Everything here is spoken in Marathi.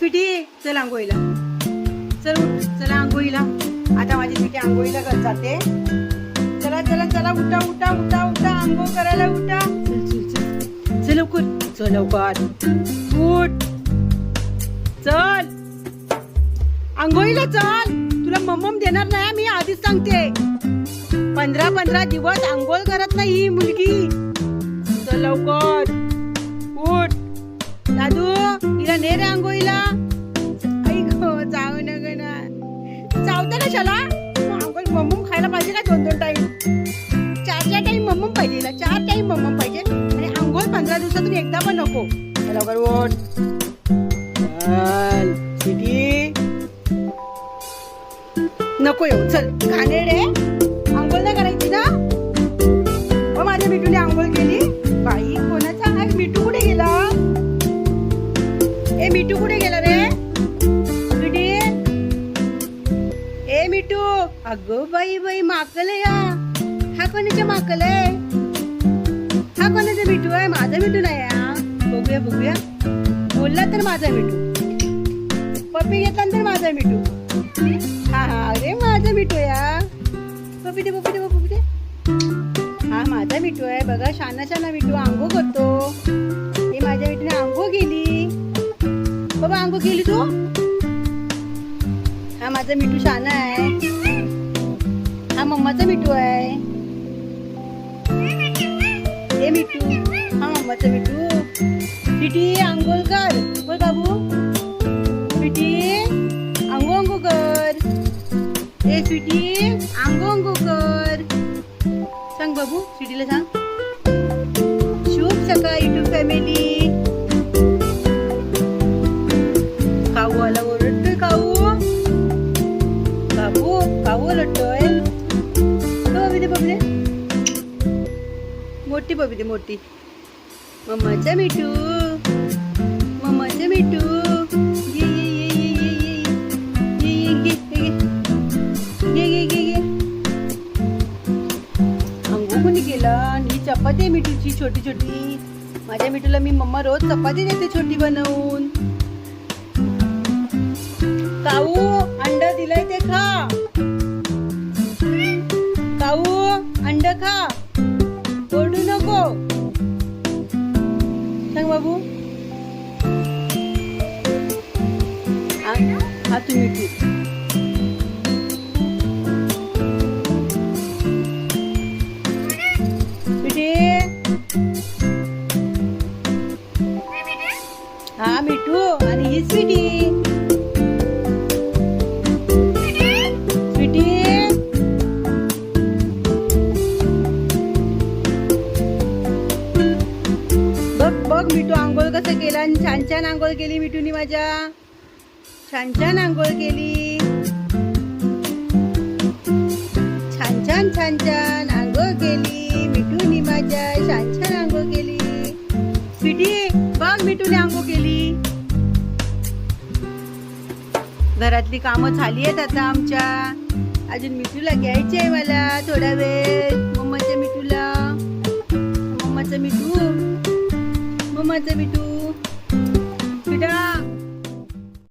पिटी चल आंघोळीला. चल चला आंघोळीला. आता माझी पिटी आंघोळीला घर जाते. चला चला चला उठा उठा उठा उठा आंघोळ करायला उठा. चल चल चल. चल लवकर. चल लवकर. उठ. चल. आंघोळीला चल. तुला मम्मम देणार नाही मी आधीच सांगते. पंधरा पंधरा दिवस आंघोळ करत नाही ही मुलगी. चल लवकर. उठ. दादू. गणे रांगोळीला. ऐक जाऊ न ग ना चावतं कशाला अंघोळी मम्मम खायला पाहिजे का दोन दोन टाईम? चार चार टाइम मम्मम पाहिजे चार टाईम मम्मम पाहिजे. आणि आंघोळ पंधरा दिवसातून एकदा पण नको. बरोबर ओट नको येऊ. चल घाणेड आहे आंघोळ नाही करायची ना? हो, माझ्या बिटूने आंघोळ केली. ए मिठू अगं बाई बाई माकल या. हा कोणाच्या माकल आहे? हा कोणाचा मिठू आहे? माझा मिठू नाही हा? बघूया बघूया. बोलला तर माझा मिठू पप्पी घेतला तर माझा मिठू हा हा अरे माझा मिठू आहे हा. पप्पी दे पप्पी दे पप्पी दे. हा माझा मिठू आहे. बघा शाना शाना मिठू आंघोळ करतो. हे माझ्या मिठूने आंघोळ गेली बाबा आंघोळ केली तू? हा माझा मिठू शाना आहे. हा मम्माचा मिठू आहे. हे मिठू. हा मम्माचा मिठू. पिटी आंघोळ कर बोल बाबू. पिटी आंघोळ आंघोळ कर ए स्वीटी आंघोळ आंघोळ कर सांग बाबू स्वीटीला सांग. शुभ सकाळ युट्यूब फॅमिली खाऊ आला मोठी बघू दे मोठी. मम्माचा मिठू. मम्माचा मिठू. ये ये ये ये ये ये. ये ये ये ये ये. कोणी आणि ही चपाती आहे मिठूची छोटी छोटी. माझ्या मिठूला मी मम्मा रोज चपाती देते छोटी बनवून. काऊ हा हा तू मिठू. मिठी हा मिठू. आणि ही स्वीटी स्वीटी बघ बघ मिठू. आंघोळ कसं केला आणि छान छान आंघोळ केली मिठूनी माझ्या. छान छान आंघोळ केली. छान छान छान छान आंघोळ केली. मिठूनी माझ्या छान छान आंघोळ केली. स्वीटी बघ मिठूने आंघोळ केली. घरातली कामं झाली आहेत आता आमच्या. अजून मिठूला घ्यायचे आहे मला थोडा वेळ. मम्माच्या मिठूला. मम्माचं मिठू. मम्माचं मिठू.